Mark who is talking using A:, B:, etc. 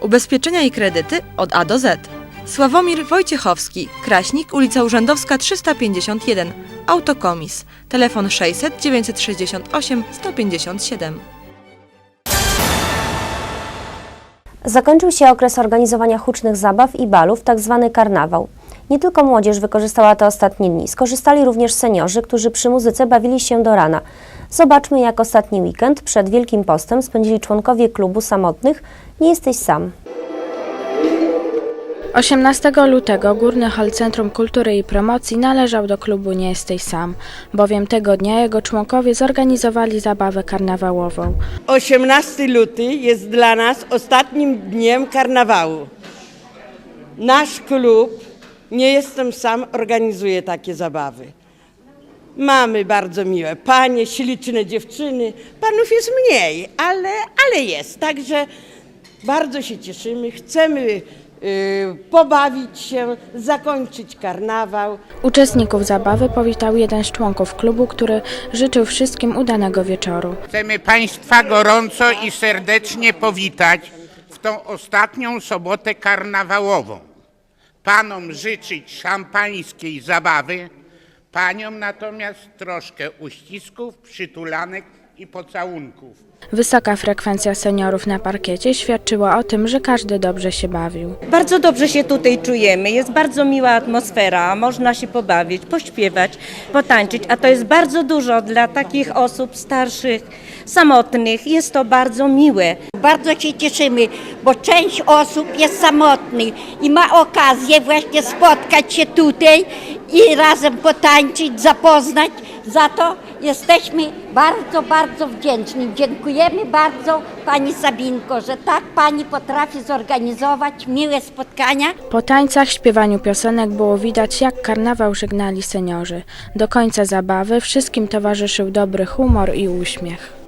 A: Ubezpieczenia i kredyty od A do Z. Sławomir Wojciechowski, Kraśnik, ulica Urzędowska 351, Autokomis, telefon 600 968 157.
B: Zakończył się okres organizowania hucznych zabaw i balów, tzw. karnawał. Nie tylko młodzież wykorzystała te ostatnie dni, skorzystali również seniorzy, którzy przy muzyce bawili się do rana. Zobaczmy, jak ostatni weekend przed Wielkim Postem spędzili członkowie klubu samotnych Nie jesteś sam.
C: 18 lutego Górny Hol Centrum Kultury i Promocji należał do klubu Nie jesteś sam, bowiem tego dnia jego członkowie zorganizowali zabawę karnawałową.
D: 18 luty jest dla nas ostatnim dniem karnawału. Nasz klub, nie jestem sam, organizuje takie zabawy. Mamy bardzo miłe panie, śliczne dziewczyny. Panów jest mniej, ale, ale jest. Także bardzo się cieszymy. Chcemy y, pobawić się, zakończyć karnawał.
C: Uczestników zabawy powitał jeden z członków klubu, który życzył wszystkim udanego wieczoru.
E: Chcemy Państwa gorąco i serdecznie powitać w tą ostatnią sobotę karnawałową. Panom życzyć szampańskiej zabawy, paniom natomiast troszkę uścisków, przytulanek i pocałunków.
C: Wysoka frekwencja seniorów na parkiecie świadczyła o tym, że każdy dobrze się bawił.
F: Bardzo dobrze się tutaj czujemy, jest bardzo miła atmosfera, można się pobawić, pośpiewać, potańczyć, a to jest bardzo dużo dla takich osób starszych, samotnych, jest to bardzo miłe.
G: Bardzo się cieszymy, bo część osób jest samotnych i ma okazję właśnie spotkać się tutaj i razem potańczyć, zapoznać. Za to jesteśmy bardzo, bardzo wdzięczni. Dziękujemy bardzo Pani Sabinko, że tak Pani potrafi zorganizować miłe spotkania.
C: Po tańcach, śpiewaniu piosenek było widać, jak karnawał żegnali seniorzy. Do końca zabawy wszystkim towarzyszył dobry humor i uśmiech.